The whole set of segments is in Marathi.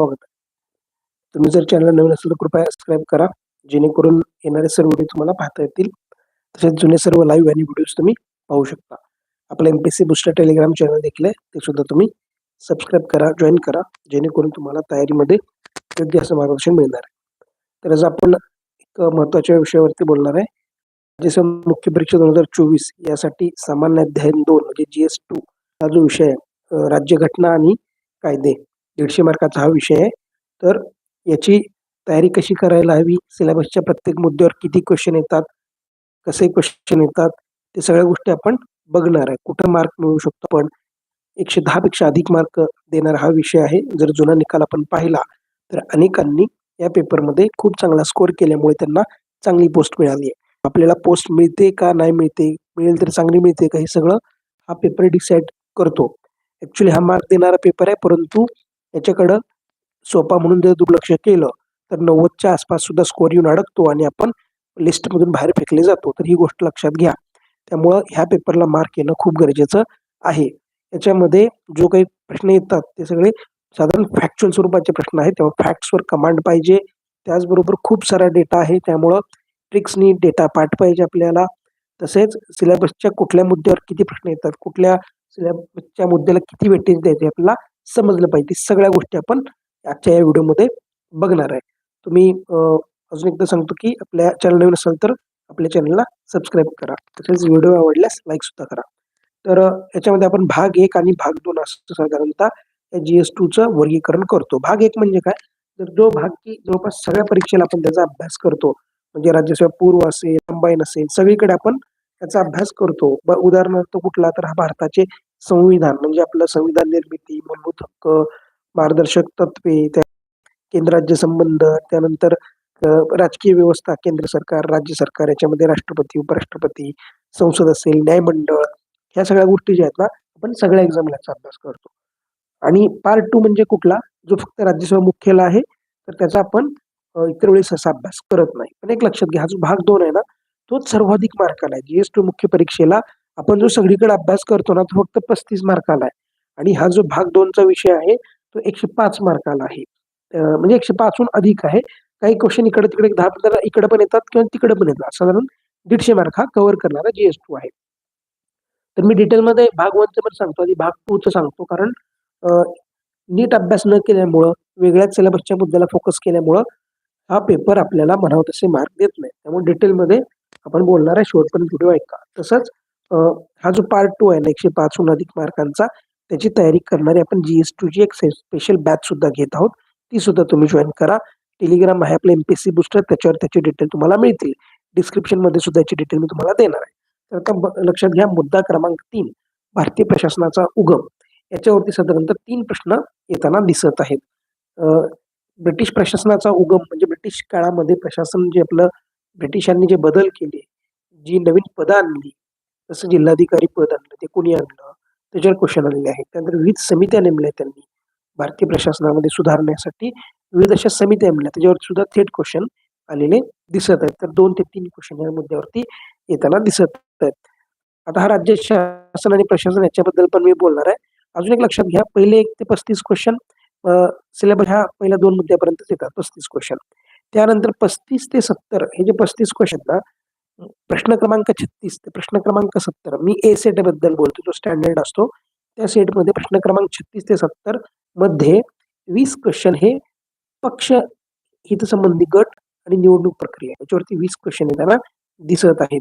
स्वागत. तुम्ही जर चॅनल नवीन असेल तर कृपया सबस्क्राईब करा. जेणेकरून येणारे सर्व व्हिडिओ तुम्हाला पाहता येतील. तसेच जुने सर्व लाईव्ह आणि व्हिडिओज तुम्ही पाहू शकता. आपलं M P C booster Telegram channel देखील आहे. ते सुद्धा तुम्ही सबस्क्राईब करा जॉईन करा. जेणेकरून तुम्हाला तयारीमध्ये योग्य असं मार्गदर्शन मिळणार आहे. तर आज आपण एक महत्त्वाच्या विषयावरती बोलणार आहे. जसं मुख्य परीक्षा दोन हजार चोवीस यासाठी सामान्य अध्ययन दोन म्हणजे जी एस टू हा जो विषय आहे राज्यघटना आणि कायदे. दीडशे मार्काचा हा विषय आहे. तर याची तयारी कशी करायला हवी? सिलेबसच्या प्रत्येक मुद्द्यावर किती क्वेश्चन येतात? कसे क्वेश्चन येतात? ते सगळ्या गोष्टी आपण बघणार आहे. कुठं मार्क मिळू शकतो आपण? एकशे दहापेक्षा अधिक मार्क देणारा हा विषय आहे. जर जुना निकाल आपण पाहिला तर अनेकांनी या पेपरमध्ये खूप चांगला स्कोर केल्यामुळे त्यांना चांगली पोस्ट मिळाली आहे. आपल्याला पोस्ट मिळते का नाही मिळते? मिळेल तर चांगली मिळते का? हे सगळं हा पेपर डिसाईड करतो. ॲक्च्युली हा मार्क देणारा पेपर आहे परंतु याच्याकडं सोपा म्हणून जर दुर्लक्ष केलं तर नव्वदच्या आसपास सुद्धा स्कोर येऊन अडकतो आणि आपण लिस्टमधून बाहेर फेकले जातो. तर ही गोष्ट लक्षात घ्या. त्यामुळं ह्या पेपरला मार्क येणं खूप गरजेचं आहे. याच्यामध्ये जो काही प्रश्न येतात ते सगळे साधारण फॅक्च्युअल स्वरूपाचे प्रश्न आहेत. तेव्हा फॅक्ट्सवर कमांड पाहिजे. त्याचबरोबर खूप सारा डेटा आहे. त्यामुळं ट्रिक्सनी डेटा पाठ पाहिजे आपल्याला. तसेच सिलेबसच्या कुठल्या मुद्द्यावर किती प्रश्न येतात कुठल्या सिलेबसच्या मुद्द्याला किती वेटेज द्यायचे आपल्याला समजलं पाहिजे. सगळ्या गोष्टी आपण आजच्या या व्हिडिओमध्ये बघणार आहे. तुम्ही अजून एकदा सांगतो की आपल्या चॅनल नवीन असाल तर आपल्या चॅनलला सबस्क्राईब करा. तसेच व्हिडिओ आवडल्यास लाईक सुद्धा करा. तर याच्यामध्ये आपण भाग एक आणि भाग दोन असं साधारणतः या जी एस टूचं वर्गीकरण करतो. भाग एक म्हणजे काय? तर जो भाग की जवळपास सगळ्या परीक्षेला आपण त्याचा अभ्यास करतो. म्हणजे राज्यसेवा पूर्व असेल कंबाईन असेल सगळीकडे आपण त्याचा अभ्यास करतो. उदाहरणार्थ कुठला तर हा भारताचे संविधान म्हणजे आपलं संविधान निर्मिती मूलभूत हक्क मार्गदर्शक तत्वे त्या केंद्र राज्य संबंध त्यानंतर राजकीय व्यवस्था केंद्र सरकार राज्य सरकार याच्यामध्ये राष्ट्रपती उपराष्ट्रपती संसद असेल न्यायमंडळ ह्या सगळ्या गोष्टी ज्या आहेत ना आपण सगळ्या एक्झामला याचा अभ्यास करतो. आणि पार्ट टू म्हणजे कुठला? जो फक्त राज्यसभा मुख्याला आहे तर त्याचा आपण इतर वेळेस असा अभ्यास करत नाही. पण एक लक्षात घ्या हा जो भाग दोन आहे ना तोच सर्वाधिक मार्काला आहे. जीएस टू मुख्य परीक्षेला आपण जो सगळीकडे अभ्यास करतो ना तो फक्त पस्तीस मार्काला आहे. आणि हा जो भाग दोनचा विषय आहे तो एकशे पाच मार्काला आहे. म्हणजे एकशे पाचहून अधिक आहे. काही क्वेश्चन इकडे तिकडे दहा पंधरा इकडे पण येतात किंवा तिकडे पण येतात. साधारण दीडशे मार्क हा कव्हर करणारा जीएस टू आहे. तर मी डिटेलमध्ये भाग वनचं पण सांगतो आणि भाग टूचं सांगतो. कारण नीट अभ्यास न केल्यामुळं वेगळ्याच सिलेबसच्या मुद्द्याला फोकस केल्यामुळं हा पेपर आपल्याला म्हणावं तसे मार्क देत नाही. त्यामुळे डिटेलमध्ये आपण बोलणार आहे शेवटपर्यंत व्हिडिओ ऐका. तसंच हा जो पार्ट टू आहे ना एकशे पाचहून अधिक मार्कांचा त्याची तयारी करणारी आपण जी एस टूची एक स्पेशल बॅच सुद्धा घेत आहोत. ती सुद्धा तुम्ही जॉईन करा. टेलिग्राम आहे आपलं एमपीएससी बुस्टर त्याच्यावर त्याचे डिटेल तुम्हाला मिळतील. डिस्क्रिप्शनमध्ये सुद्धा याची डिटेल मी तुम्हाला देणार आहे. तर आता लक्षात घ्या मुद्दा क्रमांक तीन भारतीय प्रशासनाचा उगम. याच्यावरती साधारणतः तीन प्रश्न येताना दिसत आहेत. ब्रिटिश प्रशासनाचा उगम म्हणजे ब्रिटिश काळामध्ये प्रशासन जे आपलं ब्रिटिशांनी जे बदल केले जी नवीन पदं आणली जसं जिल्हाधिकारी पद आणलं ते कोणी आणलं? त्याच्यावर क्वेश्चन आलेले आहेत त्यानंतर विविध समित्या नेमल्या त्यांनी. भारतीय प्रशासनामध्ये सुधारण्यासाठी विविध अशा समित्या नेमल्या त्याच्यावर सुद्धा थेट क्वेश्चन आलेले दिसत आहेत. तर दोन ते तीन क्वेश्चन या मुद्द्यावरती येताना दिसत आहेत. आता हा राज्य शासन आणि प्रशासन याच्याबद्दल पण मी बोलणार आहे. अजून एक लक्षात घ्या पहिले एक ते पस्तीस क्वेश्चन सिलेबस ह्या पहिल्या दोन मुद्द्यापर्यंत येतात पस्तीस क्वेश्चन. त्यानंतर पस्तीस ते सत्तर हे जे पस्तीस क्वेश्चन ना प्रश्न क्रमांक छत्तीस ते प्रश्न क्रमांक सत्तर. मी ए सेटबद्दल बोलतो जो स्टँडर्ड असतो त्या सेटमध्ये प्रश्न क्रमांक छत्तीस ते सत्तरमध्ये वीस क्वेश्चन हे पक्ष हितसंबंधी गट आणि निवडणूक प्रक्रिया याच्यावरती वीस क्वेश्चन येताना दिसत आहेत.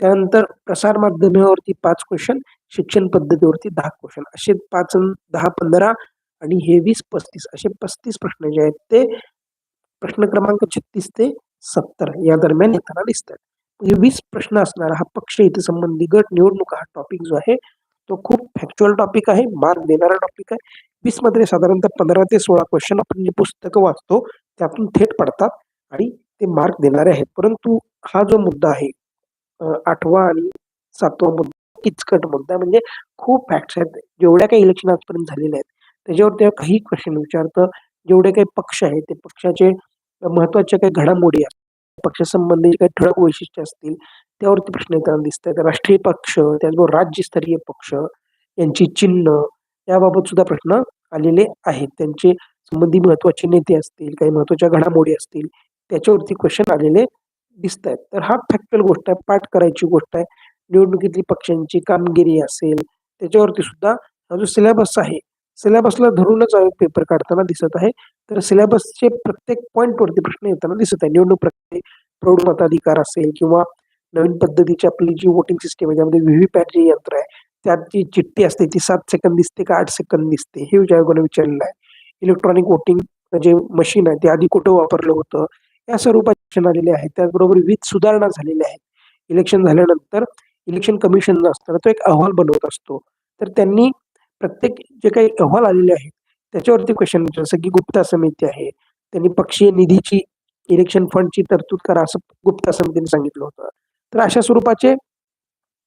त्यानंतर प्रसार माध्यमावरती पाच क्वेश्चन शिक्षण पद्धतीवरती दहा क्वेश्चन असे पाच दहा पंधरा आणि हे वीस पस्तीस असे पस्तीस प्रश्न जे आहेत ते प्रश्न क्रमांक छत्तीस ते सत्तर या दरम्यान येताना दिसतात. म्हणजे वीस प्रश्न असणारा हा पक्ष इथे संबंधी गट निवडणूक हा टॉपिक जो आहे तो खूप फॅक्च्युअल टॉपिक आहे मार्क देणारा टॉपिक आहे. वीसमध्ये साधारणतः पंधरा ते सोळा क्वेश्चन आपण जे पुस्तकं वाचतो त्यातून थेट पडतात आणि ते मार्क देणारे आहेत. परंतु हा जो मुद्दा आहे आठवा आणि सातवा मुद्दा किचकट मुद्दा म्हणजे खूप फॅक्ट्स आहेत. जेवढ्या काही इलेक्शन आजपर्यंत झालेले आहेत त्याच्यावर त्या काही क्वेश्चन विचारतं. जेवढे काही पक्ष आहेत ते पक्षाचे महत्त्वाच्या काही घडामोडी आहेत. पक्षासंबंधी काही ठळक वैशिष्ट्य असतील त्यावरती प्रश्न येताना दिसत आहेत राष्ट्रीय पक्ष त्याचबरोबर राज्यस्तरीय पक्ष यांची चिन्ह याबाबत सुद्धा प्रश्न आलेले आहेत. त्यांचे संबंधी महत्त्वाचे नेते असतील काही महत्त्वाच्या घडामोडी असतील त्याच्यावरती क्वेश्चन आलेले दिसत आहेत तर हा फॅक्च्युअल गोष्ट आहे पाठ करायची गोष्ट आहे. निवडणुकीतली पक्षांची कामगिरी असेल त्याच्यावरती सुद्धा हा जो सिलेबस आहे सिलेबसला धरूनच पेपर काढताना दिसत आहे. तर सिलेबसचे प्रत्येक पॉईंट वरती प्रश्न येताना दिसत आहे. निवडणूक प्रक्रिये प्रौढ मताधिकार असेल किंवा नवीन पद्धतीची आपली जी वोटिंग सिस्टीम आहे त्यामध्ये व्हीव्हीपॅट जे यंत्र आहे त्यात जी चिठ्ठी असते ती सात सेकंद दिसते का आठ सेकंद दिसते हे आयोगाने विचारलेलं आहे. इलेक्ट्रॉनिक वोटिंग जे मशीन आहे ते आधी कुठं वापरलं होतं? या स्वरूपात प्रश्न आलेले आहेत. त्याचबरोबर विविध सुधारणा झालेल्या आहेत. इलेक्शन झाल्यानंतर इलेक्शन कमिशन असताना तो एक अहवाल बनवत असतो. तर त्यांनी प्रत्येक जे काही अहवाल आलेले आहेत त्याच्यावरती क्वेश्चन जसं की गुप्ता समिती आहे त्यांनी पक्षीय निधीची इलेक्शन फंडची तरतूद करा असं गुप्ता समितीने सांगितलं होतं. तर अशा स्वरूपाचे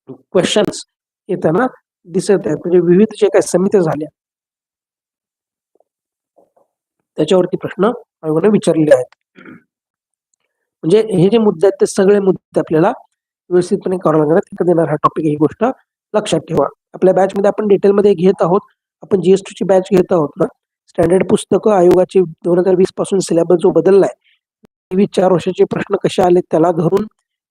क्वेश्चन्स येताना दिसत आहेत. म्हणजे विविध जे काही समित्या झाल्या त्याच्यावरती प्रश्न आयोगाने विचारलेले आहेत. म्हणजे हे जे मुद्दे आहेत ते सगळे मुद्दे आपल्याला व्यवस्थितपणे करावं लागणार तिकडे देणार हा टॉपिक ही गोष्ट लक्षात ठेवा. आपल्या बॅचमध्ये आपण डिटेलमध्ये घेत आहोत. आपण जीएसटी ची बॅच घेत आहोत ना. स्टँडर्ड पुस्तकं आयोगाचे दोन हजार वीसपासून सिलेबस जो बदललाय वीस चार वर्षाचे प्रश्न कसे आले त्याला धरून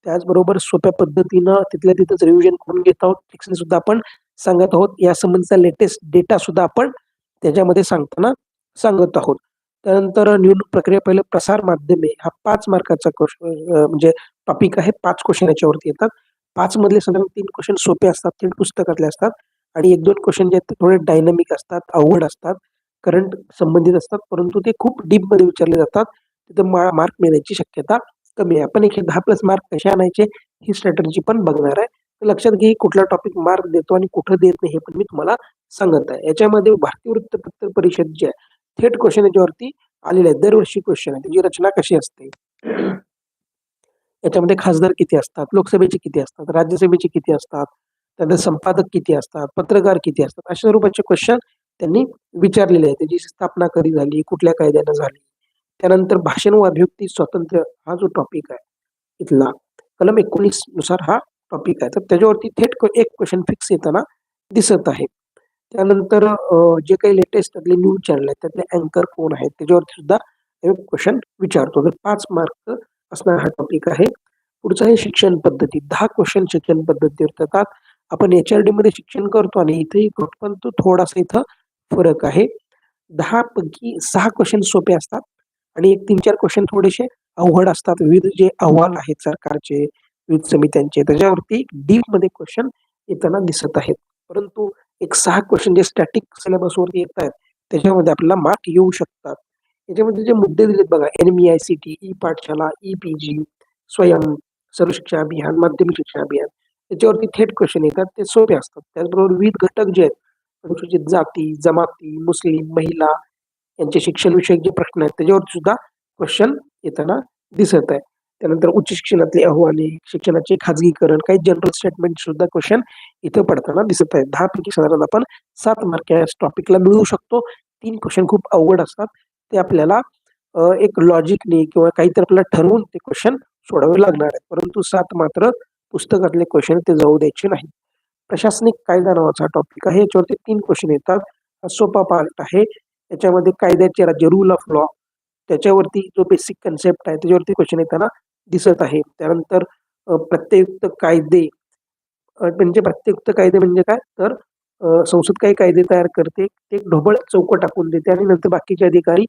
त्याचबरोबर सोप्या पद्धतीनं तिथल्या तिथंच रिव्हिजन करून घेत आहोत. फिक्सिंग सुद्धा आपण सांगत आहोत. या संबंधीचा लेटेस्ट डेटा सुद्धा आपण त्याच्यामध्ये सांगताना सांगत आहोत. त्यानंतर निवडणूक प्रक्रिया पहिले प्रसार माध्यमे. हा पाच मार्काचा म्हणजे टॉपिक आहे. पाच क्वेश्चन याच्यावरती येतात. पाच मधले साधारण तीन क्वेश्चन सोपे असतात तीन पुस्तकातले असतात आणि एक दोन क्वेश्चन जे आहेत ते थोडे डायनामिक असतात अवघड असतात करंट संबंधित असतात परंतु ते खूप डीपमध्ये विचारले जातात. तिथं मार्क मिळण्याची शक्यता कमी आहे. आपण एकशे दहा प्लस मार्क कसे आणायचे ही स्ट्रॅटर्जी पण बघणार आहे. तर लक्षात घे कुठला टॉपिक मार्क देतो आणि कुठं देत नाही हे पण मी तुम्हाला सांगत आहे. याच्यामध्ये भारतीय वृत्तपत्र परिषद जे आहे थेट क्वेश्चन याच्यावरती आलेले आहेत. दरवर्षी क्वेश्चन आहे. त्याची रचना कशी असते? याच्यामध्ये खासदार किती असतात? लोकसभेचे किती असतात? राज्यसभेचे किती असतात? त्यानंतर संपादक किती असतात? पत्रकार किती असतात? अशा स्वरूपाचे क्वेश्चन त्यांनी विचारलेले आहे त्याची स्थापना कधी झाली? कुठल्या कायद्यानं झाली? त्यानंतर भाषण व अभिव्यक्ती स्वातंत्र्य हा जो टॉपिक आहे इथला कलम एकोणीसनुसार हा टॉपिक आहे. तर त्याच्यावरती थेट एक क्वेश्चन फिक्स येताना दिसत आहे. त्यानंतर जे काही लेटेस्ट त्यातले न्यूज चॅनल आहेत त्यातले अँकर कोण आहेत? त्याच्यावरती सुद्धा एक क्वेश्चन विचारतो. तर पाच मार्क असणार हा टॉपिक आहे. पुढचा आहे शिक्षण पद्धती दहा क्वेश्चन शिक्षण पद्धतीवर येतात आपण एच आर डी मध्ये शिक्षण करतो आणि इथेही करतो पण तो थोडासा इथं फरक आहे. दहा पैकी सहा क्वेश्चन सोपे असतात आणि एक तीन चार क्वेश्चन थोडेसे अवघड असतात. विविध जे अहवाल आहेत सरकारचे विविध समित्यांचे त्याच्यावरती डीपमध्ये क्वेश्चन येताना दिसत आहेत. परंतु एक सहा क्वेश्चन जे स्टॅटिक सिलेबसवरती येत आहेत त्याच्यामध्ये आपल्याला मार्क येऊ शकतात. याच्यामध्ये जे मुद्दे दिलेत बघा N I C T E Pathshala E P G Swayam Sarva Shiksha Abhiyan माध्यमिक शिक्षण अभियान याच्यावरती थेट क्वेश्चन येतात ते सोपे असतात. त्याचबरोबर विविध घटक जे आहेत अनुसूचित जाती जमाती मुस्लिम महिला यांचे शिक्षणविषयक जे प्रश्न आहेत त्याच्यावरती सुद्धा क्वेश्चन येताना दिसत आहे. त्यानंतर उच्च शिक्षणातले अहवाले शिक्षणाचे खाजगीकरण काही जनरल स्टेटमेंट सुद्धा क्वेश्चन इथं पडताना दिसत आहे दहा पैकी साधारण आपण सात मार्क या टॉपिकला मिळू शकतो. तीन क्वेश्चन खूप अवघड असतात. ते आपल्याला एक लॉजिकने किंवा काहीतरी आपल्याला ठरवून ते क्वेश्चन सोडावे लागणार आहेत. परंतु सात मात्र पुस्तकातले क्वेश्चन ते जाऊ द्यायचे नाही. प्रशासनिक कायदा नावाचा टॉपिक आहे. याच्यावरती तीन क्वेश्चन येतात. हा सोपा पार्ट आहे. याच्यामध्ये कायद्याचे राज्य रूल ऑफ लॉ त्याच्यावरती जो बेसिक कन्सेप्ट आहे त्याच्यावरती क्वेश्चन येताना दिसत आहे. त्यानंतर प्रत्ययुक्त कायदे. म्हणजे प्रत्ययुक्त कायदे म्हणजे काय? तर संसद काही कायदे तयार करते ते ढोबळ चौक टाकून देते आणि नंतर बाकीचे अधिकारी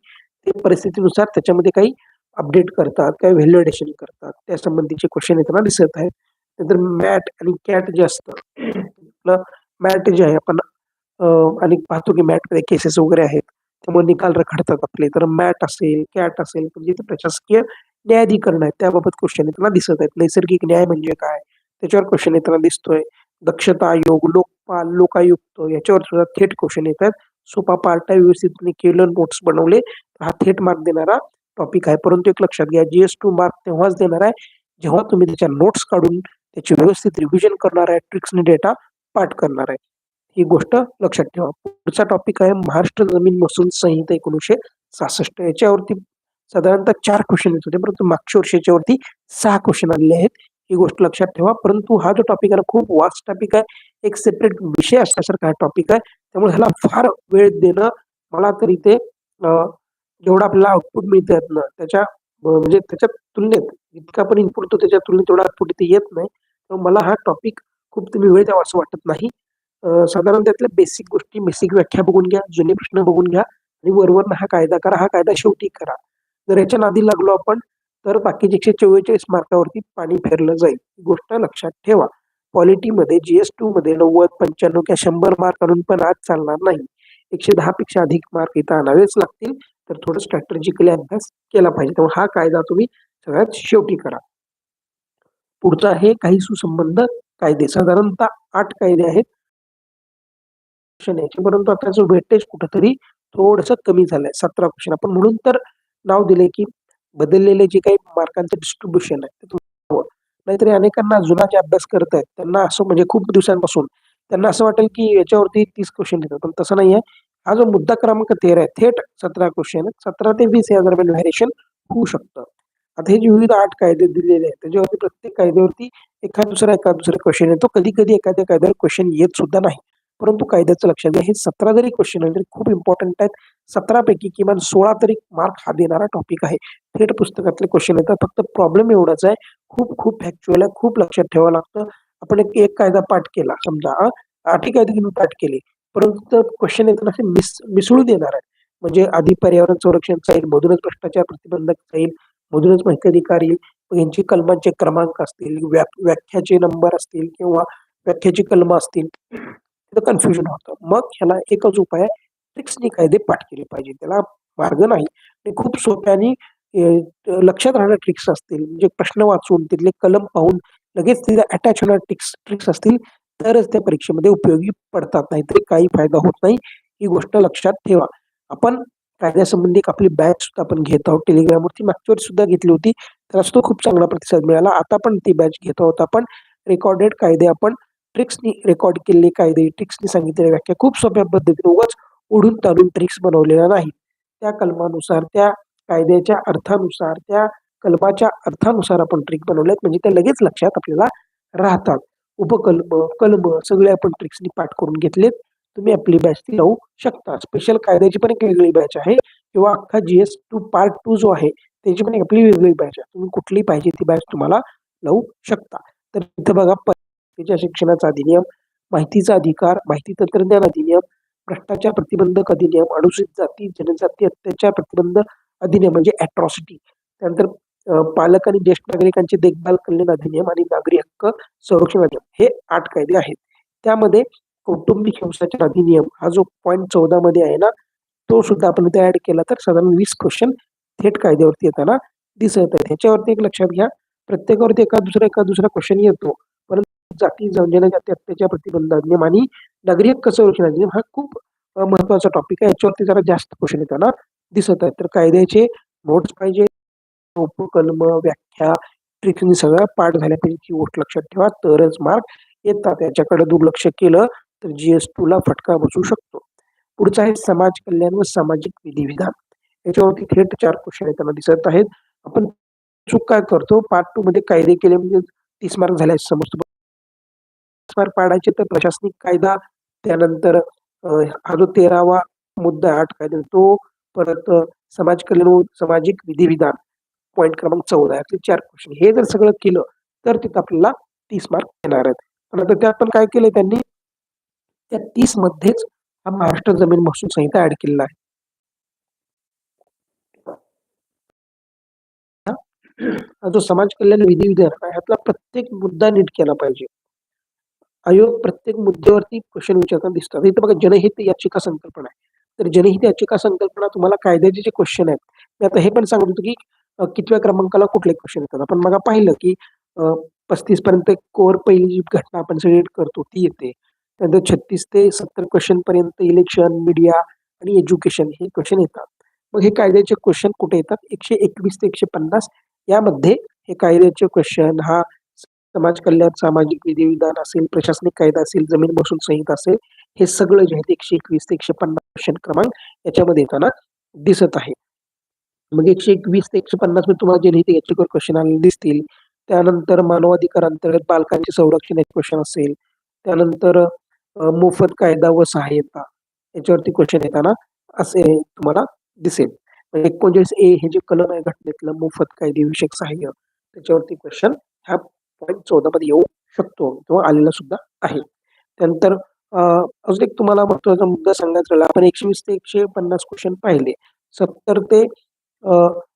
ते परिस्थितीनुसार त्याच्यामध्ये काही अपडेट करतात काही व्हॅल्युडेशन करतात. त्या संबंधीचे क्वेश्चन येताना दिसत आहेत. नंतर मॅट आणि कॅट जे असतं मॅट जे आहे आपण आणि पाहतो की मॅटमध्ये केसेस वगैरे आहेत. त्यामुळे निकाल रखडतात आपले. तर मॅट असेल कॅट असेल जिथे प्रशासकीय न्यायाधिकरण आहे त्याबाबत क्वेश्चन येताना दिसत आहेत. नैसर्गिक न्याय म्हणजे काय? त्याच्यावर क्वेश्चन येताना दिसतोय. दक्षता आयोग लोकपाल लोकायुक्त याच्यावर सुद्धा थेट क्वेश्चन येत आहेत सोपा पार्टा व्यवस्थित केलं नोट्स बनवले. हा थेट मार्क देणारा टॉपिक आहे. परंतु एक लक्षात घ्या जीएस टू मार्क तेव्हाच देणार आहे जेव्हा तुम्ही त्याच्या नोट्स काढून त्याची व्यवस्थित रिव्हिजन करणार आहे ट्रिक्सने डेटा पाठ करणार आहे. ही गोष्ट लक्षात ठेवा. पुढचा टॉपिक आहे महाराष्ट्र जमीन महसूल संहिता एकोणीसशे सहासष्ट. याच्यावरती साधारणतः चार क्वेश्चन येत होते परंतु मागच्या वर्षी याच्यावरती सहा क्वेश्चन आलेले आहेत. ही गोष्ट लक्षात ठेवा परंतु हा जो टॉपिक आहे खूप वास्ट टॉपिक आहे एक सेपरेट विषय असल्यासारखा हा टॉपिक आहे त्यामुळे ह्याला फार वेळ देणं मला तरी ते जेवढा आपल्याला आउटपुट मिळतात ना त्याच्या म्हणजे त्याच्या तुलनेत इतका पण इनपुट तो त्याच्या तुलनेत तेवढा आउटपुट इथे येत नाही. तर मला हा टॉपिक खूप तुम्ही वेळ द्यावा असं वाटत नाही. साधारण त्यातल्या बेसिक गोष्टी, बेसिक व्याख्या बघून घ्या, जुने प्रश्न बघून घ्या आणि वरवर हा कायदा करा. हा कायदा शेवटी करा. जर याच्या नादी लागलो आपण तर बाकीचे 144 मार्कावरती पाणी फेरलं जाईल. ही गोष्ट लक्षात ठेवा. क्वालिटीमध्ये जीएस टू मध्ये 90, 95 किंवा शंभर मार्क आणून पण आज चालणार नाही. 110 पेक्षा अधिक मार्क इथं आणावेच लागतील. तर थोडं स्ट्रॅटेजिकली अभ्यास केला पाहिजे. त्यामुळे हा कायदा तुम्ही सगळ्यात शेवटी करा. पुढचं आहे काही सुसंबंध कायदे. साधारणतः आठ कायदे आहेत. क्वेशन परंतु आता जो वेटेज कुठंतरी थोडस कमी झालंय. सतरा क्वेश्चन आपण म्हणून तर नाव दिले की बदललेले जे काही मार्कांचं डिस्ट्रिब्युशन आहे ते नाहीतरी अनेकांना जुना जे अभ्यास करतायत त्यांना असं म्हणजे खूप दिवसांपासून त्यांना असं वाटेल की याच्यावरती तीस क्वेश्चन येतात. पण तसं नाही आहे हा जो मुद्दा क्रमांक 13 आहे थेट सतरा क्वेश्चन सतरा ते वीस या दरम्यान व्हॅरिएशन होऊ शकतं. आता हे जे विविध आठ कायदे दिलेले आहेत त्याच्यावरती प्रत्येक कायद्यावरती एखाद दुसरा, एखाद दुसरा क्वेश्चन येतो. कधी-कधी एखाद्या कायद्यावर क्वेश्चन येत सुद्धा नाही. परंतु कायद्याचं लक्षात घ्या हे 17 जरी क्वेश्चन आहे तरी खूप इम्पॉर्टंट आहेत. 17 पैकी किमान 16 तरी मार्क हा देणारा टॉपिक आहे. थेट पुस्तकातले क्वेश्चन येतात. फक्त प्रॉब्लेम एवढाच आहे खूप खूप फॅक्च्युअल आहे. खूप लक्षात ठेवावं लागतं. आपण एक एक कायदा पाठ केला समजा अ, 8ही कायदे घेऊन पाठ केली परंतु क्वेश्चन येताना असे मिस मिसळून देणार आहे. म्हणजे आधी पर्यावरण संरक्षणचा येईल, मधूनच भ्रष्टाचार प्रतिबंधकचा येईल, मधूनच माहिती अधिकार येईल. यांची कलमांचे क्रमांक असतील, व्या व्याख्याचे नंबर असतील किंवा व्याख्याची कलम असतील. कन्फ्युजन होतं. मग ह्याला एकच उपाय आहे ट्रिक्सनी कायदे पाठ केले पाहिजे. त्याला मार्ग नाही. आणि खूप सोप्या आणि लक्षात राहणार ट्रिक्स असतील म्हणजे प्रश्न वाचून तिथले कलम पाहून लगेच तिथे अटॅच होणार ट्रिक्स ट्रिक्स असतील तरच त्या परीक्षेमध्ये उपयोगी पडतात. नाही तरी काही फायदा होत नाही. ही गोष्ट लक्षात ठेवा. आपण कायद्यासंबंधी एक आपली बॅच सुद्धा आपण घेत आहोत. टेलिग्रामवरती मागच्या वर्षी सुद्धा घेतली होती. त्याला सुद्धा खूप चांगला प्रतिसाद मिळाला. आता पण ती बॅच घेत आहोत आपण. रेकॉर्डेड कायदे आपण ट्रिक्सनी रेकॉर्ड केलेले कायदे, ट्रिक्सनी सांगितलेल्या व्याख्या खूप सोप्या पद्धतीने उगाच ओढून-ताणून ट्रिक्स बनवलेल्या नाहीत. त्या कलमानुसार, त्या कायद्याच्या अर्थानुसार, त्या कलमाच्या अर्थानुसार आपण ट्रिक बनवल्यात म्हणजे त्या लगेच लक्षात आपल्याला राहतात. उपकल्म, कलम सगळे आपण ट्रिक्सनी पाठ करून घेतलेत. तुम्ही आपली बॅच ती लावू शकता. स्पेशल कायद्याची पण एक वेगळी बॅच आहे किंवा अख्खा G S two part two जो आहे त्याची पण एक आपली वेगळी बॅच आहे. तुम्ही कुठली पाहिजे ती बॅच तुम्हाला लावू शकता. तर इथं बघा परदेशाच्या शिक्षणाचा अधिनियम, माहितीचा अधिकार, माहिती तंत्रज्ञान अधिनियम, भ्रष्टाचार प्रतिबंधक अधिनियम, अनुसूचित जाती, जनजाती अत्याचार प्रतिबंध अधिनियम म्हणजे अॅट्रॉसिटी. त्यानंतर पालक आणि ज्येष्ठ नागरिकांची देखभाल कल्याण अधिनियम आणि नागरी हक्क संरक्षण अधिनियम हे आठ कायदे आहेत. त्यामध्ये कौटुंबिक हिंसाचार अधिनियम हा जो पॉईंट चौदा मध्ये आहे ना, तो सुद्धा आपण इथे ऍड केला तर साधारण वीस क्वेश्चन थेट कायद्यावरती येताना दिसत आहेत. ह्याच्यावरती एक लक्षात घ्या प्रत्येकावरती एका दुसरा, एका दुसरा क्वेश्चन येतो. परंतु जाती, जनजाती अत्याच्या प्रतिबंध अधिनियम आणि नागरी हक्क संरक्षण अधिनियम हा खूप महत्त्वाचा टॉपिक आहे. याच्यावरती जरा जास्त क्वेश्चन येताना दिसत आहेत. तर कायद्याचे नोट्स पाहिजे, उपकलम, व्याख्या, ट्रिकिंग सगळा पाठ झाल्या पाहिजे ही गोष्ट लक्षात ठेवा. तरच मार्क येतात. याच्याकडे दुर्लक्ष केलं तर जी-एस-2 ला फटका बसू शकतो. पुढचं आहे समाज कल्याण व सामाजिक विधी-विधान. याच्यावरती थेट चार क्वेश्चन येताना दिसत आहेत. आपण चूक काय करतो पार्ट टू मध्ये कायदे केले म्हणजे तीस मार्क झाले समजतो. 30 मार्क पाडायचे तर प्रशासनिक कायदा, त्यानंतर हा जो 13वा मुद्दा आठ कायदा तो, परत समाज कल्याण सामाजिक विधी-विधान क्रमांक 14 यातले चार क्वेश्चन हे जर सगळं केलं तर तिथं आपल्याला तीस मार्क येणार आहेत. पण आता त्यात पण काय केलंय त्यांनी त्या तीस मध्येच हा महाराष्ट्र जमीन महसूल संहिता ऍड केलेला आहे. जो समाज कल्याण विधी-विधान आहे ह्यातला प्रत्येक मुद्दा नीट केला पाहिजे. आयोग प्रत्येक मुद्द्यावरती क्वेश्चन विचारताना दिसतात. इथं बघा जनहित याचिका संकल्पना आहे. तर जनहित याचिका संकल्पना तुम्हाला कायद्याचे जे क्वेश्चन आहेत, मी आता हे पण सांगत होतो की कितव्या क्रमांकाला कुठले क्वेश्चन येतात. आपण मग पाहिलं की पस्तीस पर्यंत कोर पहिली जी घटना आपण सिलेक्ट करतो ती येते. त्यानंतर 36 ते सत्तर क्वेश्चन पर्यंत इलेक्शन, मीडिया आणि एज्युकेशन हे क्वेश्चन येतात. मग हे कायद्याचे क्वेश्चन कुठे येतात? 121 ते 150 यामध्ये हे कायद्याचे क्वेश्चन हा समाज कल्याण, सामाजिक विधी-विधान असेल, प्रशासनिक कायदा असेल, जमीन महसूल संहिता असेल, हे सगळं जे आहे ते 121 ते एकशे पन्नास क्वेश्चन क्रमांक याच्यामध्ये येताना दिसत आहे. मग 121 ते 150 मध्ये तुम्हाला जनहित याच्यावर क्वेश्चन आलेले दिसतील. त्यानंतर मानवाधिकार अंतर्गत बालकांचे संरक्षण एक क्वेश्चन असेल. त्यानंतर मोफत कायदा व सहाय्यता याच्यावरती क्वेश्चन येताना असे तुम्हाला दिसेल. म्हणजे एकोणचाळीस ए हे जे कलम आहे घटनेतलं मोफत कायदेविषयक सहाय्य त्याच्यावरती क्वेश्चन ह्या पॉईंट चौदा मध्ये येऊ शकतो किंवा आलेला सुद्धा आहे. त्यानंतर अजून एक तुम्हाला महत्त्वाचा मुद्दा सांगायचा राहिला. आपण एकशे वीस ते एकशे पन्नास क्वेश्चन पाहिले. सत्तर ते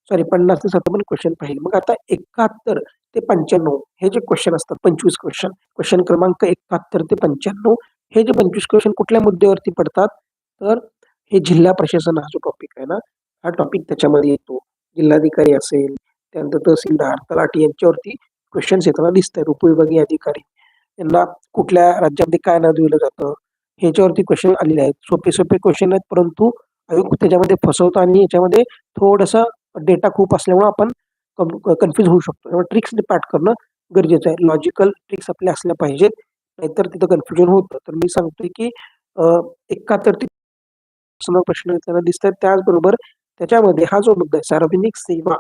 सॉरी पन्नास ते सत्तावन्न क्वेश्चन पाहिले. मग आता एकाहत्तर ते पंच्याण्णव हे जे क्वेश्चन असतात पंचवीस क्वेश्चन क्वेश्चन क्रमांक एकाहत्तर ते पंच्याण्णव हे जे पंचवीस क्वेश्चन कुठल्या मुद्द्यावरती पडतात? तर हे जिल्हा प्रशासन हा जो टॉपिक आहे ना हा टॉपिक त्याच्यामध्ये येतो. जिल्हाधिकारी असेल त्यानंतर तहसीलदार तलाठी यांच्यावरती क्वेश्चन्स येताना दिसत आहेत उपविभागीय अधिकारी यांना कुठल्या राज्यामध्ये काय नाव दिलं जातं? ह्याच्यावरती क्वेश्चन आलेले आहेत. सोपे सोपे क्वेश्चन आहेत परंतु आयोग त्याच्यामध्ये फसवतो आणि याच्यामध्ये थोडंसं डेटा खूप असल्यामुळे आपण कन्फ्युज होऊ शकतो. त्यामुळे ट्रिक्स पाठ करणं गरजेचं आहे. लॉजिकल ट्रिक्स आपल्या असल्या पाहिजेत नाहीतर तिथं कन्फ्युजन होतं. तर मी सांगतोय की एकाहत्तर ते प्रश्न येताना दिसतात त्याचबरोबर त्याच्यामध्ये हा जो मुद्दा आहे सार्वजनिक सेवा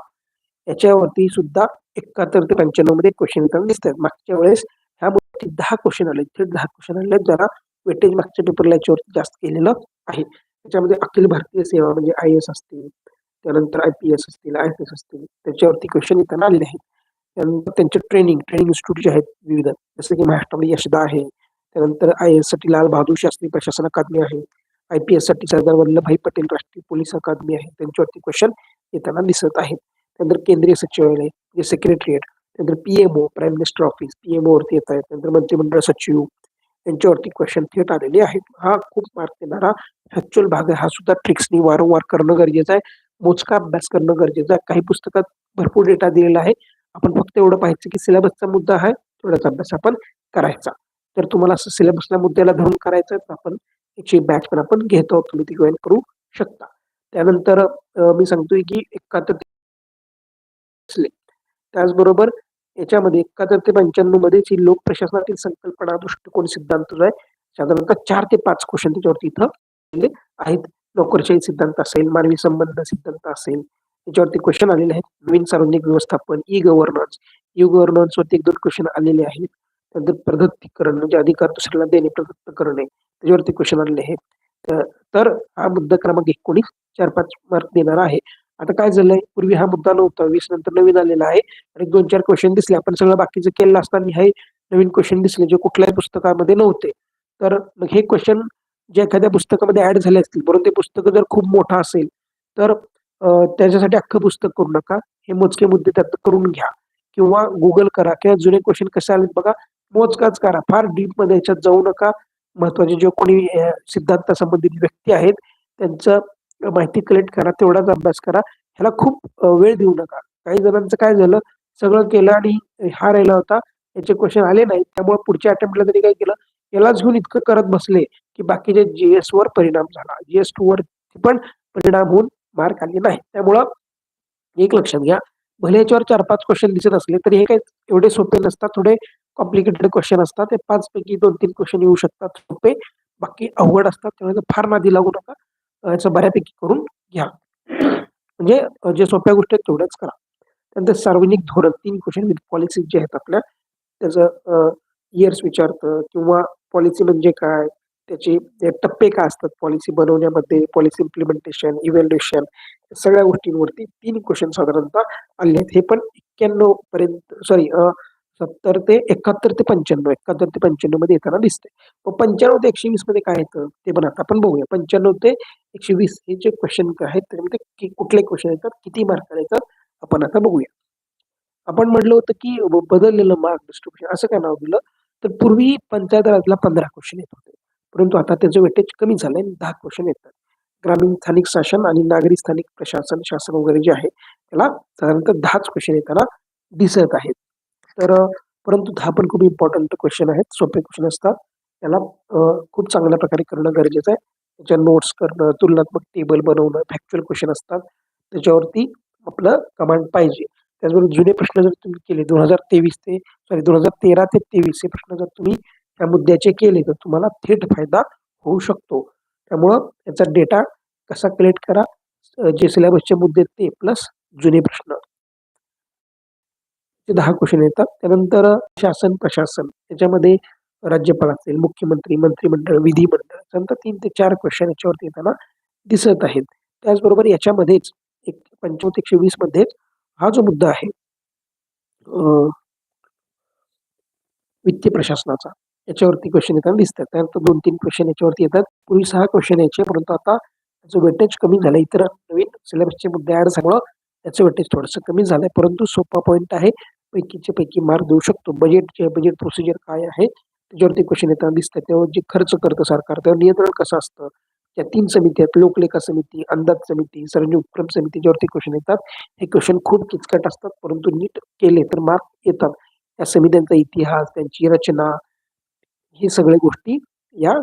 याच्यावरती सुद्धा एकाहत्तर ते पंच्याण्णवमध्ये क्वेश्चन येताना दिसत आहेत मागच्या वेळेस ह्या गोष्टी दहा क्वेश्चन आले ते दहा क्वेश्चन आले जरा वेटेज मागच्या पेपरला याच्यावरती जास्त केलेलं आहे. त्याच्यामध्ये अखिल भारतीय सेवा म्हणजे आय एस असतील त्यानंतर आय पी एस असतील आय एस एस असतील त्याच्यावरती क्वेश्चन येताना आलेले आहेत. त्यानंतर त्यांचे ट्रेनिंग ट्रेनिंग इन्स्टिट्यूट जे आहेत विविध जसं की महाराष्ट्रामध्ये यशदा आहे त्यानंतर आय एससाठी लाल बहादूर शास्त्री प्रशासन अकादमी आहे आय पी एससाठी सरदार वल्लभभाई पटेल राष्ट्रीय पोलीस अकादमी आहे त्यांच्यावरती क्वेश्चन येताना दिसत आहेत. त्यानंतर केंद्रीय सचिवालय जे सेक्रेटरीएट त्यानंतर PMO prime minister office PMO वरती येत आहेत. त्यानंतर मंत्रिमंडळ सचिव यांच्यावरती क्वेश्चन थेट आलेले आहेत. हा खूप मार्क देणारा फॅक्च्युअल भाग आहे. हा सुद्धा ट्रिक्सनी वारंवार करणं गरजेचं आहे. मोजका अभ्यास करणं गरजेचं आहे. काही पुस्तकात भरपूर डेटा दिलेला आहे. आपण फक्त एवढं पाहायचं की सिलेबसचा मुद्दा आहे. तेवढाच अभ्यास आपण करायचा. तर तुम्हाला असं सिलेबसला मुद्द्याला धरून करायचं तर आपण याची बॅच पण आपण घेतो. तुम्ही ती जॉईन करू शकता. त्यानंतर मी सांगतोय की एकाहत्तर त्याचबरोबर याच्यामध्ये एकाहत्तर ते पंच्याण्णवमध्ये ही लोक प्रशासनातील संकल्पना दृष्टिकोन सिद्धांत जो आहे साधारणतः चार ते पाच क्वेश्चन त्याच्यावरती इथं आहेत. नोकरशाही सिद्धांत असेल मानवी संबंध सिद्धांत असेल त्याच्यावरती क्वेश्चन आलेले आहेत. नवीन सार्वजनिक व्यवस्थापन ई गव्हर्नन्स ई गव्हर्नन्स वरती एक दोन क्वेश्चन आलेले आहेत. त्यानंतर प्रदत्तीकरण म्हणजे अधिकार दुसऱ्याला देणे प्रदत्त करणे त्याच्यावरती क्वेश्चन आलेले आहेत. तर हा मुद्दा क्रमांक एकोणीस चार पाच मार्क देणारा आहे. आता काय झालंय? पूर्वी हा मुद्दा नव्हता. वीस नंतर नवीन आलेला आहे. आणि दोन चार क्वेश्चन दिसले. आपण सगळं बाकीचं केलं असताना हे नवीन क्वेश्चन दिसले जे कुठल्याही पुस्तकामध्ये नव्हते. तर मग हे क्वेश्चन जे एखाद्या पुस्तकामध्ये ऍड झाले असतील परंतु ते पुस्तक जर खूप मोठं असेल तर त्याच्यासाठी अख्खं पुस्तक करू नका. हे मोजके मुद्दे त्यात करून घ्या. किंवा गुगल करा. किंवा जुने क्वेश्चन कसे आले बघा. मोजकाच करा. फार डीपमध्ये याच्यात जाऊ नका. महत्त्वाचे जे कोणी सिद्धांतासंबंधित व्यक्ती आहेत त्यांचं माहिती कलेक्ट करा तेवढाच अभ्यास करा. ह्याला खूप वेळ देऊ नका. काही जणांचं काय झालं सगळं केलं आणि हा राहिला होता याचे क्वेश्चन आले नाही त्यामुळे पुढच्या अटेम्प्टला त्यांनी काय केलं यालाच घेऊन इतकं करत बसले की बाकीचे जीएस वर परिणाम झाला. जीएस टू वर पण परिणाम होऊन मार्क आले नाही त्यामुळं एक लक्षात घ्या भले याच्यावर चार पाच क्वेश्चन दिसत असले तरी हे काही एवढे सोपे नसतात. थोडे कॉम्प्लिकेटेड क्वेश्चन असतात. ते पाच पैकी दोन तीन क्वेश्चन येऊ शकतात सोपे. बाकी अवघड असतात त्यामुळे फार नादी लागू नका. याचं बऱ्यापैकी करून घ्या. म्हणजे जे सोप्या गोष्टी आहेत तेवढ्याच करा. त्यानंतर सार्वजनिक धोरण तीन क्वेश्चन विथ पॉलिसी जे आहेत आपल्या त्याचं इयर्स विचारतं किंवा पॉलिसी म्हणजे काय? त्याचे टप्पे काय असतात पॉलिसी बनवण्यामध्ये पॉलिसी इम्प्लिमेंटेशन इव्हॅल्युएशन सगळ्या गोष्टींवरती तीन क्वेश्चन साधारणतः आले आहेत. हे पण एक्क्याण्णव पर्यंत सॉरी सत्तर ते एकाहत्तर ते पंच्याण्णव एकाहत्तर ते पंच्याण्णवमध्ये येताना दिसते मग पंच्याण्णव ते एकशे वीसमध्ये काय येतं? ते पण आता आपण बघूया. पंच्याण्णव ते एकशे वीस हे जे क्वेश्चन आहेत त्याच्यामध्ये म्हणजे कुठले क्वेश्चन येतात? किती मार्क येतात आपण आता बघूया. आपण म्हटलं होतं की बदललेलं मार्क डिस्ट्रीब्युशन असं काय नाव दिलं? तर पूर्वी पंचायत राजला पंधरा क्वेश्चन येत होते. परंतु आता त्याचं वेटेज कमी झालंय दहा क्वेश्चन येतात. ग्रामीण स्थानिक शासन आणि नागरी स्थानिक प्रशासन शासन वगैरे जे आहे त्याला साधारणतः दहाच क्वेश्चन येताना दिसत आहेत. तर परंतु दहा पण खूप इम्पॉर्टंट क्वेश्चन आहेत सोपे क्वेश्चन असतात. त्याला खूप चांगल्या प्रकारे करणं गरजेचं आहे. त्याच्या नोट्स करणं तुलनात्मक टेबल बनवणं फॅक्च्युअल क्वेश्चन असतात. त्याच्यावरती आपलं कमांड पाहिजे. त्याचबरोबर जुने प्रश्न जर तुम्ही केले दोन हजार तेवीस ते सॉरी दोन हजार तेरा ते तेवीस हे प्रश्न जर तुम्ही त्या मुद्द्याचे केले तर तुम्हाला थेट फायदा होऊ शकतो. त्यामुळं याचा डेटा कसा कलेक्ट करा जे सिलेबसचे मुद्दे ते प्लस जुने प्रश्न. दहा क्वेश्चन येतात. त्यानंतर शासन प्रशासन याच्यामध्ये राज्यपाल असेल मुख्यमंत्री मंत्रिमंडळ विधिमंडळ त्यानंतर तीन ते चार क्वेश्चन याच्यावरती येताना दिसत आहेत. त्याचबरोबर याच्यामध्येच एक पंचावन्न एकशे वीसमध्ये हा जो मुद्दा आहे अं, वित्तीय प्रशासनाचा याच्यावरती क्वेश्चन येताना दिसतात. त्यानंतर दोन तीन क्वेश्चन याच्यावरती येतात. पूर्वी सहा क्वेश्चन यायचे परंतु आता त्याचं वेटेज कमी झालं इतर नवीन सिलेबसचे मुद्दे ऍड झाल्यामुळं त्याचं वेटेज थोडंसं कमी झालंय. परंतु सोपा पॉईंट आहे पैकीचे पैकी मार्क देऊ शकतो. बजेट जे बजेट प्रोसिजर काय आहे त्याच्यावरती क्वेश्चन येताना दिसतात त्यावर जे खर्च करतं सरकार त्यावर नियंत्रण कसं असतं? त्या तीन समिती आहेत. लोकलेखा समिती अंदाज समिती सरंजी उपक्रम समिती ज्यावरती क्वेश्चन येतात. हे क्वेश्चन खूप किचकट असतात परंतु नीट केले तर मार्क येतात. त्या समित्यांचा इतिहास त्यांची रचना हे सगळ्या गोष्टी या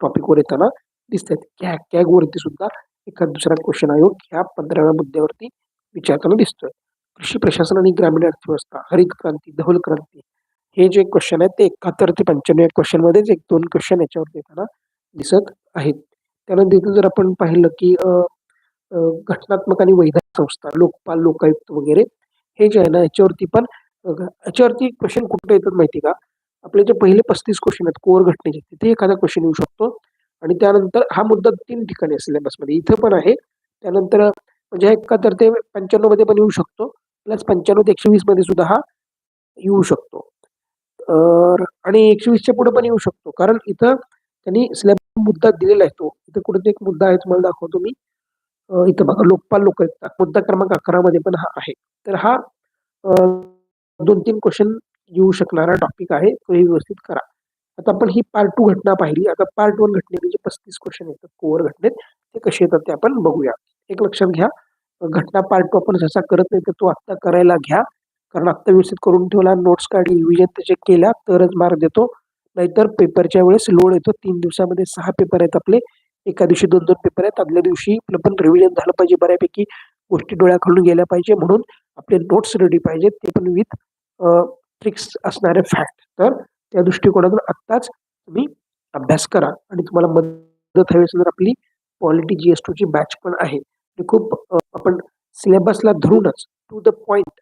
टॉपिकवर येताना दिसतात कॅग कॅगवरती सुद्धा एखाद दुसरा क्वेश्चन आयोग ह्या पंधराव्या मुद्द्यावरती विचारताना दिसतोय. कृषी प्रशासन आणि ग्रामीण अर्थव्यवस्था हरित क्रांती धवल क्रांती हे जे क्वेश्चन आहेत ते एकाहत्तर ते पंच्याण्णव क्वेश्चन मध्येच एक दोन क्वेश्चन याच्यावरती येताना दिसत आहेत. त्यानंतर इथं जर आपण पाहिलं की अ, अ, घटनात्मक आणि वैधानिक संस्था लोकपाल लोकायुक्त वगैरे हे जे आहे ना याच्यावरती पण याच्यावरती क्वेश्चन कुठे येतात माहिती का? आपले जे पहिले पस्तीस क्वेश्चन आहेत कोर घटनेचे तिथे एखादा क्वेश्चन येऊ शकतो. आणि त्यानंतर हा मुद्दा तीन ठिकाणी आहे सिलेबसमध्ये इथं पण आहे. त्यानंतर म्हणजे एकाहत्तर ते पंच्याण्णवमध्ये पण येऊ शकतो. प्लस पंच्याण्णव ते एकशे वीसमध्ये सुद्धा हा येऊ शकतो. तर आणि एकशे वीसच्या पुढे पण येऊ शकतो. कारण इथं त्यांनी स्लॅब मुद्दा दिलेला आहे तो. इथं कुठे एक मुद्दा आहे तुम्हाला दाखवतो मी. इथं बघा लोकपाल लोकायुक्त मुद्दा क्रमांक अकरा मध्ये पण हा आहे. तर हा दोन तीन क्वेश्चन येऊ शकणारा टॉपिक आहे. तो हे व्यवस्थित करा. आता आपण ही पार्ट टू घटना पाहिली. आता पार्ट वन घटनेचे जे पस्तीस क्वेश्चन येतात कोअर घटनेत ते कसे येतात ते आपण बघूया. एक लक्षात घ्या. घटना पार्ट टू आपण जसा करत नाही तर तो आत्ता करायला घ्या. कारण आत्ता व्यवस्थित करून ठेवला. नोट्स काढली रिव्हिजन त्याचे केल्या तरच मार्क देतो. नाहीतर पेपरच्या वेळेस लोड येतो. तीन दिवसामध्ये सहा पेपर आहेत आपले. एका दिवशी दोन दोन पेपर आहेत. आदल्या दिवशी पण रिव्हिजन झालं पाहिजे बऱ्यापैकी. गोष्टी डोळ्याखालून गेल्या पाहिजे म्हणून आपले नोट्स रेडी पाहिजेत. ते पण विथ ट्रिक्स असणारे फॅक्ट तर त्या दृष्टिकोनातून आत्ताच तुम्ही अभ्यास करा. आणि तुम्हाला मदत हवी असेल तर आपली क्वालिटी जी एस ची बॅच पण आहे. ती खूप आपण सिलेबसला धरूनच टू द पॉइंट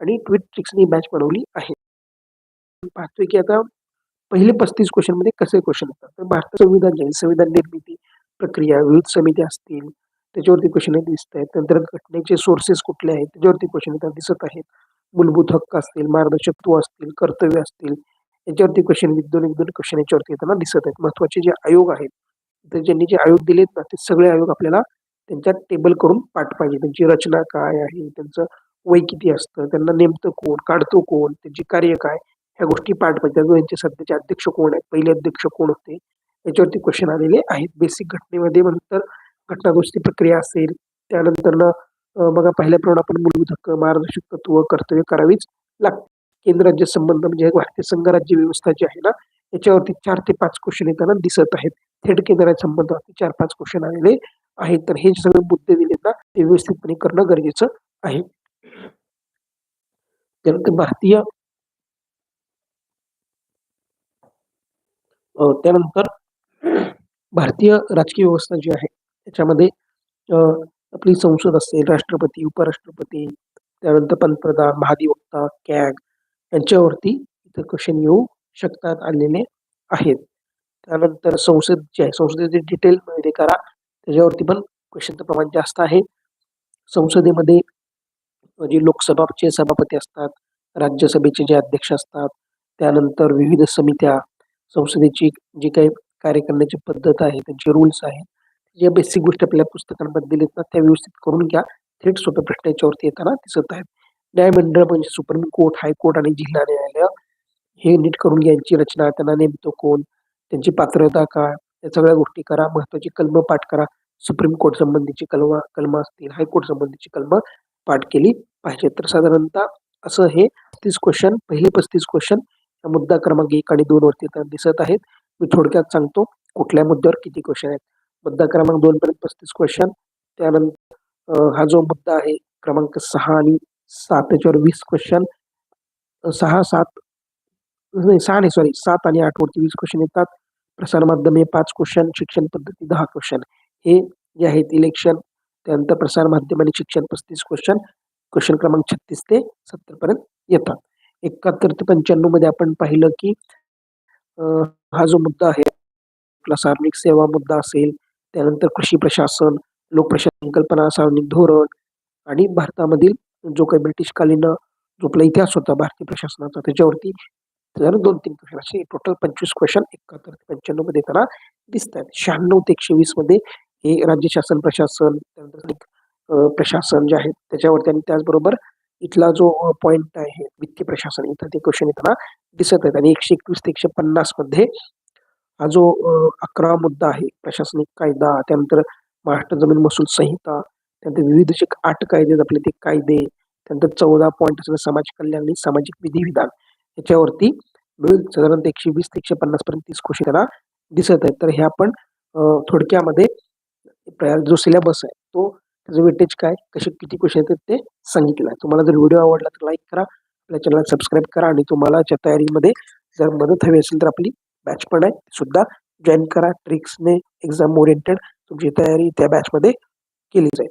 आणि ट्विट ट्रिक्सनी बॅच बनवली आहे. पाहतोय की आता पहिले पस्तीस क्वेश्चनमध्ये कसे क्वेश्चन येतात? तर भारत संविधान जे संविधान निर्मिती प्रक्रिया विविध समिती असतील त्याच्यावरती क्वेश्चन दिसत आहेत. नंतर घटनेचे सोर्सेस कुठले आहेत? त्याच्यावरती क्वेश्चन येतात दिसत आहेत. मूलभूत हक्क असतील मार्गदर्शक तत्व असतील कर्तव्य असतील यांच्यावरती क्वेश्चन एक दोन एक दोन क्वेश्चन याच्यावरती येताना दिसत आहेत. महत्त्वाचे जे आयोग आहेत तर ज्यांनी जे आयोग दिलेत ना ते सगळे आयोग आपल्याला त्यांच्या टेबल करून पाठ पाहिजे. त्यांची रचना काय आहे त्यांचं वय किती असतं त्यांना नेमतं कोण काढतो कोण त्यांची कार्य काय ह्या गोष्टी पाठ पाहिजे. त्यामुळे यांचे सध्याचे अध्यक्ष कोण आहेत पहिले अध्यक्ष कोण होते याच्यावरती क्वेश्चन आलेले आहेत. बेसिक घटनेमध्ये नंतर घटनादुरुस्ती प्रक्रिया असेल त्यानंतर मग बघा पहिल्याप्रमाणे आपण मूलभूत हक्क मार्गदर्शक तत्व कर्तव्य करावीच लागते केंद्र राज्य संबंध म्हणजे भारतीय संघ राज्य व्यवस्था जी आहे ना याच्यावरती चार ते पाच क्वेश्चन येताना दिसत आहेत. थेट केंद्र संबंधावरती चार पाच क्वेश्चन आलेले आहेत. तर हे सगळे मुद्दे दिलेत ना ते व्यवस्थितपणे करणं गरजेचं आहे. त्यानंतर भारतीय त्यानंतर भारतीय राजकीय व्यवस्था जी आहे त्याच्यामध्ये आपली संसद असेल राष्ट्रपती उपराष्ट्रपती त्यानंतर पंतप्रधान महाधिवक्ता कॅग यांच्यावरती इथं क्वेश्चन येऊ शकतात आलेले आहेत. त्यानंतर संसद आहे संसदेचे डिटेल मध्ये करा त्याच्यावरती पण क्वेश्चनचं प्रमाण जास्त आहे. संसदेमध्ये जे लोकसभाचे सभापती असतात राज्यसभेचे जे अध्यक्ष असतात त्यानंतर विविध समित्या संसदेची जी काही कार्य करण्याची पद्धत आहे त्यांचे रूल्स आहेत. ज्या बेसिक गोष्टी आपल्या पुस्तकांमध्ये दिलेत ना त्या व्यवस्थित करून घ्या. थेट सोप्या प्रश्न याच्यावरती येताना दिसत आहेत. न्यायमंडळ म्हणजे सुप्रीम कोर्ट हायकोर्ट आणि जिल्हा न्यायालय हे नीट करून यांची रचना त्यांना नेमतो कोण त्यांची पात्रता काय या सगळ्या गोष्टी करा महत्वाची कलम पाठ करा. सुप्रीम कोर्ट संबंधीची कलम कलम असतील हायकोर्ट संबंधीची कलम पाठ केली पाहिजे. तर साधारणतः असं हे तीस क्वेश्चन पहिले पस्तीस क्वेश्चन मुद्दा क्रमांक एक आणि दोन वरती तर दिसत आहेत. मी थोडक्यात सांगतो कुठल्या मुद्द्यावर किती क्वेश्चन आहेत. मुद्दा क्रमांक दोन पर्यंत पस्तीस क्वेश्चन त्यानंतर हा जो मुद्दा आहे क्रमांक सहा आणि सात त्याच्यावर वीस क्वेश्चन सहा सात नाही सहा नाही सॉरी सात आणि आठ वरती वीस क्वेश्चन येतात. प्रसारमाध्यमे पाच क्वेश्चन शिक्षण पद्धती दहा क्वेश्चन हे जे आहेत इलेक्शन त्यानंतर प्रसार माध्यम आणि शिक्षण पस्तीस क्वेश्चन क्वेश्चन क्रमांक छत्तीस ते सत्तर पर्यंत येतात. एकाहत्तर ते पंच्याण्णवमध्ये आपण पाहिलं की हा जो मुद्दा आहे आपला सार्वजनिक सेवा मुद्दा असेल त्यानंतर कृषी प्रशासन लोकप्रशासन संकल्पना सार्वजनिक धोरण आणि भारतामधील जो काही ब्रिटिशकालीन जो आपला इतिहास होता भारतीय प्रशासनाचा त्याच्यावरती तर दोन तीन क्वेश्चन असे टोटल पंचवीस क्वेश्चन एकाहत्तर ते पंच्याण्णवमध्ये त्यांना दिसत आहेत शहाण्णव ते एकशे वीसमध्ये हे राज्य शासन प्रशासन त्यानंतर प्रशासन जे आहेत त्याच्यावरती आणि त्याचबरोबर इथला जो पॉइंट आहे वित्तीय प्रशासन इथं ते क्वेश्चन त्यांना दिसत आहेत. आणि एकशे एकवीस ते एकशे पन्नासमध्ये हा जो अकरा मुद्दा आहे प्रशासनिक कायदा त्यानंतर महाराष्ट्र जमीन महसूल संहिता त्यानंतर विविध जे आठ कायदे आपले ते कायदे त्यानंतर चौदा पॉईंट असं समाज कल्याण आणि सामाजिक विधिविधान याच्यावरती मिळून साधारणतः एकशे वीस ते एकशे पन्नास पर्यंत तीस क्वेश्चन त्याला दिसत आहेत. तर हे आपण थोडक्यामध्ये जो सिलेबस आहे तो त्याचं वेटेज काय कसे किती क्वेश्चन येतात ते सांगितलं आहे. तुम्हाला जर व्हिडिओ आवडला तर लाईक करा आपल्या चॅनलला सबस्क्राईब करा आणि तुम्हाला त्या तयारीमध्ये जर मदत हवी असेल तर आपली बॅच पण आहे सुद्धा जॉईन करा. ट्रिक्सने एक्झाम ओरिएंटेड तुमची तयारी त्या बॅचमध्ये केली जाईल.